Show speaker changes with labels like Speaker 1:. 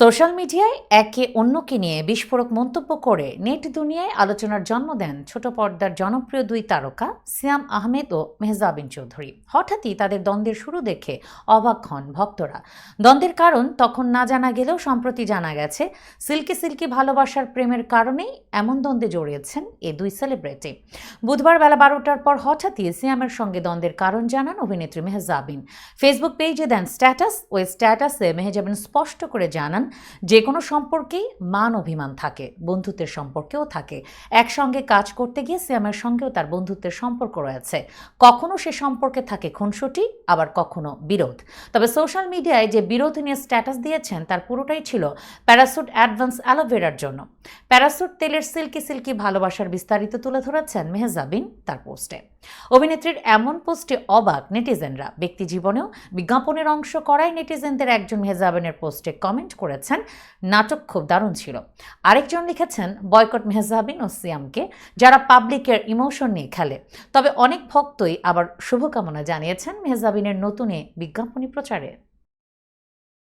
Speaker 1: Social মিডিয়ায় একে অন্যকে নিয়ে বিস্ফোরক মন্তব্য করে নেট দুনিয়ায় আলোচনার জন্ম দেন ছোট পর্দার জনপ্রিয় দুই তারকা সিয়াম আহমেদ ও মেহজাবিন চৌধুরী। হঠাৎই তাদের দ্বন্দ্বের শুরু দেখে অবাক হন ভক্তরা। দ্বন্দ্বের কারণ তখন না জানা গেলেও সম্প্রতি জানা গেছে, সিল্কি সিল্কি ভালোবাসার প্রেমের কারণেই এমন দ্বন্দ্বে জড়িয়েছেন এ দুই সেলিব্রিটি। বুধবার বেলা বারোটার পর হঠাৎই সিয়ামের সঙ্গে দ্বন্দ্বের কারণ জানান অভিনেত্রী মেহজাবিন। ফেসবুক পেজে দেন স্ট্যাটাস, ওই স্ট্যাটাসে মেহজাবিন স্পষ্ট করে জানান যে কোনো সম্পর্কেই মান অভিমান থাকে, বন্ধুত্বের সম্পর্কেও থাকে। একসঙ্গে কাজ করতে গিয়ে সিয়ামের সঙ্গেও তার বন্ধুত্বের সম্পর্ক রয়েছে। কখনো সে সম্পর্কে থাকে খুনসুটি, আবার কখনো বিরোধ। তবে সোশ্যাল মিডিয়ায় যে বিরোধ নিয়ে স্ট্যাটাস দিয়েছেন, তার পুরোটাই ছিল প্যারাসুট অ্যাডভান্স অ্যালোভেরার জন্য। প্যারাসুট তেলের সিল্কি সিল্কি ভালোবাসার বিস্তারিত তুলে ধরেছেন মেহজাবিন। তার পোস্টে। অভিনেত্রীর এমন পোস্টে অবাক নেটিজেনরা। ব্যক্তি জীবনেও বিজ্ঞাপনের অংশ করাই নেটিজেনদের একজন মেহজাবিনের পোস্টে কমেন্ট করেছেন, নাটক খুব দারুণ ছিল। আরেকজন লিখেছেন, বয়কট মেহজাবিন ও সিয়ামকে, যারা পাবলিকের ইমোশন নিয়ে খেলে। তবে অনেক ভক্তই আবার শুভকামনা জানিয়েছেন মেহজাবিনের নতুন বিজ্ঞাপনী প্রচারে।